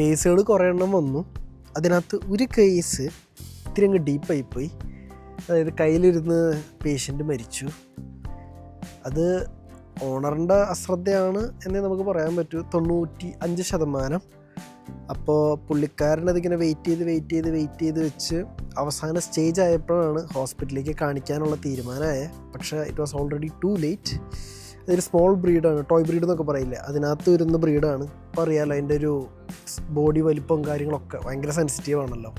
കേസുകൾ കുറേ എണ്ണം വന്നു. അതിനകത്ത് ഒരു കേസ് ഇത്തിരി അങ്ങ് ഡീപ്പായി പോയി. അതായത് കയ്യിലിരുന്ന് പേഷ്യന്റ് മരിച്ചു. അത് ഓണറിന്റെ അശ്രദ്ധയാണ് എന്നേ നമുക്ക് പറയാൻ പറ്റൂ. തൊണ്ണൂറ്റി അഞ്ച് ശതമാനം അപ്പോൾ പുള്ളിക്കാരനതിങ്ങനെ വെയിറ്റ് ചെയ്ത് വെയിറ്റ് ചെയ്ത് വെയിറ്റ് ചെയ്ത് വെച്ച് അവസാന സ്റ്റേജ് ആയപ്പോഴാണ് ഹോസ്പിറ്റലിലേക്ക് കാണിക്കാനുള്ള തീരുമാനമായ. പക്ഷേ it was already too late അതൊരു സ്മോൾ ബ്രീഡാണ് ടോയ് ബ്രീഡ് എന്നൊക്കെ പറയില്ലേ. അതിനകത്ത് വരുന്ന ബ്രീഡാണ് അപ്പോൾ അറിയാമല്ലോ അതിന്റെ ഒരു ബോഡി വലിപ്പം കാര്യങ്ങളൊക്കെ ഭയങ്കര സെൻസിറ്റീവ് ആണല്ലോ.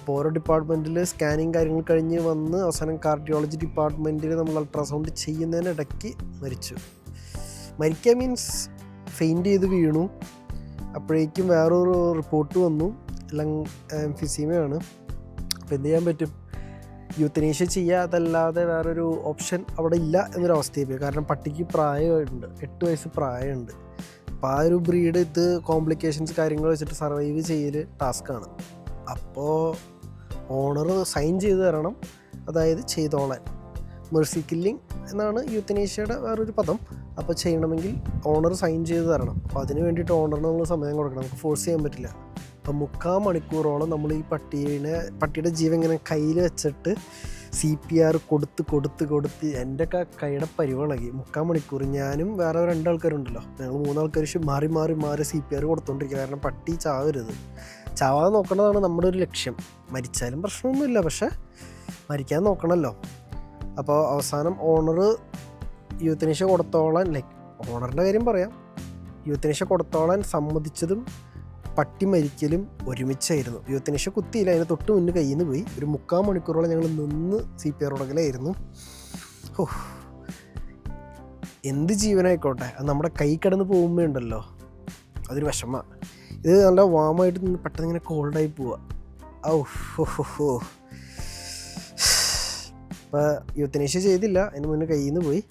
അപ്പോൾ ഓരോ ഡിപ്പാർട്ട്മെന്റിൽ സ്കാനിങ് കാര്യങ്ങൾ കഴിഞ്ഞ് വന്ന് അവസാനം കാർഡിയോളജി ഡിപ്പാർട്ട്മെന്റിൽ നമ്മൾ അൾട്രാസൗണ്ട് ചെയ്യുന്നതിനിടയ്ക്ക് മരിച്ചു. മരിക്കുക മീൻസ് ഫെയിന്റ് ചെയ്ത് വീണു. അപ്പോഴേക്കും വേറൊരു റിപ്പോർട്ട് വന്നു. ലങ് എംഫിസീമയാണ് അപ്പോൾ എന്ത് ചെയ്യാൻ പറ്റും? യൂത്തനേഷ്യ ചെയ്യുക അതല്ലാതെ വേറൊരു ഓപ്ഷൻ അവിടെ ഇല്ല എന്നൊരവസ്ഥയായി അവസ്ഥയായിപ്പോയി കാരണം പട്ടിക്ക് പ്രായമുണ്ട്. എട്ട് വയസ്സ് പ്രായമുണ്ട്. അപ്പോൾ ആ ഒരു ബ്രീഡ് ഇത് കോംപ്ലിക്കേഷൻസ് കാര്യങ്ങൾ വെച്ചിട്ട് സർവൈവ് ചെയ്യൽ ടാസ്ക്കാണ് അപ്പോൾ ഓണർ സൈൻ ചെയ്ത് തരണം. അതായത് ചെയ്തോളാൻ. മെർസി കില്ലിംഗ് എന്നാണ് യൂത്തനേഷ്യയുടെ വേറൊരു പദം. അപ്പോൾ ചെയ്യണമെങ്കിൽ ഓണർ സൈൻ ചെയ്ത് തരണം. അപ്പോൾ അതിന് വേണ്ടിയിട്ട് ഓണറിന് നമ്മൾ സമയം കൊടുക്കണം. നമുക്ക് ഫോഴ്സ് ചെയ്യാൻ പറ്റില്ല. അപ്പം മുക്കാൽ മണിക്കൂറോളം നമ്മൾ ഈ പട്ടീനെ പട്ടിയുടെ ജീവൻ ഇങ്ങനെ കയ്യിൽ വെച്ചിട്ട് സി പി ആർ കൊടുത്ത് കൊടുത്ത് കൊടുത്ത് എന്റെ കൈയുടെ പരിവളകി. മുക്കാൽ മണിക്കൂർ ഞാനും വേറെ രണ്ടാൾക്കാരുണ്ടല്ലോ. ഞങ്ങൾ മൂന്നാൾക്കാർ മാറി മാറി മാറി സി പി ആർ കൊടുത്തോണ്ടിരിക്കുക കാരണം പട്ടി ചാവരുത്. ചാവാതെ നോക്കണതാണ് നമ്മുടെ ഒരു ലക്ഷ്യം. മരിച്ചാലും പ്രശ്നമൊന്നുമില്ല. പക്ഷേ മരിക്കാൻ നോക്കണമല്ലോ അപ്പോൾ അവസാനം ഓണർ യൂത്തനേഷ്യ കൊടുത്തോളാൻ ലൈക്ക് ഓണറിന്റെ കാര്യം പറയാം. യൂത്തനേഷ്യ കൊടുത്തോളാൻ സമ്മതിച്ചതും പട്ടി മരിക്കലും ഒരുമിച്ചായിരുന്നു. യുവത്തിനിഷ കുത്തിയില്ല. അതിന് തൊട്ട് മുന്നേ കയ്യിൽ നിന്ന് പോയി. ഒരു മുക്കാൽ മണിക്കൂറോളം ഞങ്ങൾ നിന്ന് സി പി ആർ ഉടകലായിരുന്നു ഓ എന്ത് ജീവനായിക്കോട്ടെ. അത് നമ്മുടെ കൈ കടന്ന് പോകുമ്പോൾ ഉണ്ടല്ലോ. അതൊരു വിഷമ. ഇത് നല്ല വാമായിട്ട് നിന്ന് പെട്ടെന്ന് ഇങ്ങനെ കോൾഡായി പോവുക ഔ ഹോ അപ്പോൾ യൂത്തനീഷ്യ ചെയ്തില്ല. അതിന് മുന്നേ കയ്യിൽ നിന്ന് പോയി.